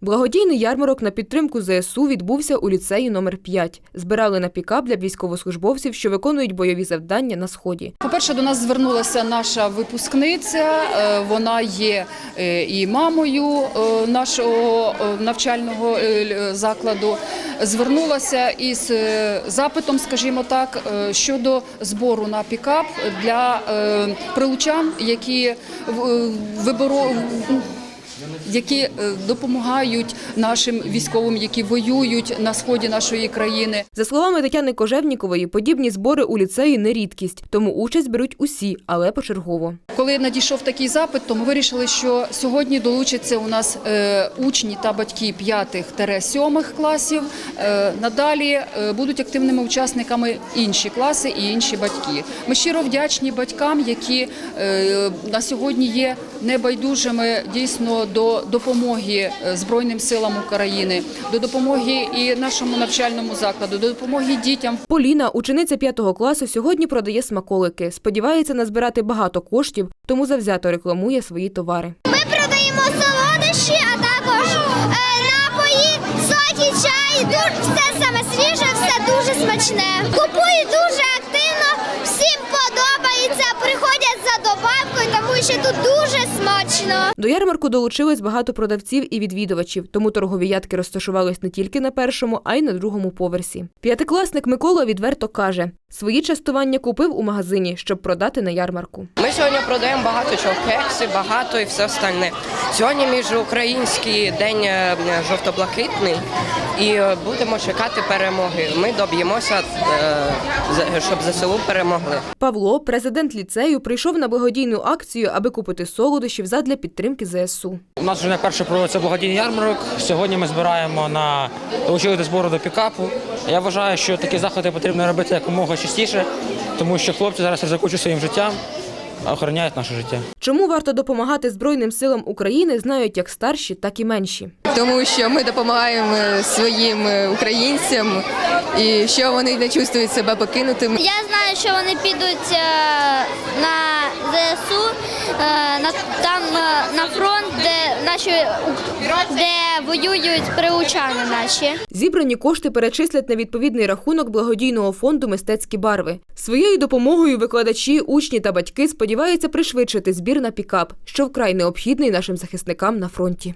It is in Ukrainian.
Благодійний ярмарок на підтримку ЗСУ відбувся у ліцеї номер 5. Збирали на пікап для військовослужбовців, що виконують бойові завдання на сході. По-перше, до нас звернулася наша випускниця. Е, Вона є е, і мамою е, нашого навчального закладу. Звернулася із запитом, скажімо так, щодо збору на пікап для прилучан, які виборо які е, допомагають нашим військовим, які воюють на сході нашої країни. За словами Тетяни Кожевнікової, подібні збори у ліцеї не рідкість, тому участь беруть усі, але почергово. Коли надійшов такий запит, то ми вирішили, що сьогодні долучаться у нас е, учні та батьки 5-7 класів. Е, надалі будуть активними учасниками інші класи і інші батьки. Ми щиро вдячні батькам, які на сьогодні є небайдужими дійсно до допомоги е, Збройним силам України, до допомоги і нашому навчальному закладу, до допомоги дітям. Поліна, учениця 5 класу, сьогодні продає смаколики. Сподівається назбирати багато коштів, тому завзято рекламує свої товари. Ми продаємо солодощі, а також е, напої, соки, чай. Все саме свіже, все дуже смачне. Купують дуже що тут дуже смачно. До ярмарку долучилось багато продавців і відвідувачів, тому торгові ядки розташувались не тільки на першому, а й на другому поверсі. П'ятикласник Микола відверто каже, свої частування купив у магазині, щоб продати на ярмарку. Ми сьогодні продаємо багато чого, кекси, багато і все остальне. Сьогодні міжукраїнський день е, жовто-блакитний і е, будемо чекати перемоги. Ми доб'ємося, е, за- щоб ЗСУ перемогли. Павло, президент ліцею, прийшов на благодійну акцію, аби купити солодощів задля підтримки ЗСУ. У нас вже не вперше проводиться благодійний ярмарок. Сьогодні ми збираємо на долучили до збору до пікапу. Я вважаю, що такі заходи потрібно робити якомога частіше, тому що хлопці зараз ризикують своїм життям, а охороняють наше життя. Чому варто допомагати Збройним силам України, знають як старші, так і менші. тому що ми допомагаємо своїм українцям і що вони не чувствують себе покинутими. Я знаю, що вони підуть е, на, там е, на фронт, де наші де воюють приучани наші. Зібрані кошти перечислять на відповідний рахунок благодійного фонду Мистецькі барви. Своєю допомогою викладачі, учні та батьки сподіваються пришвидшити збір на пікап, що вкрай необхідний нашим захисникам на фронті.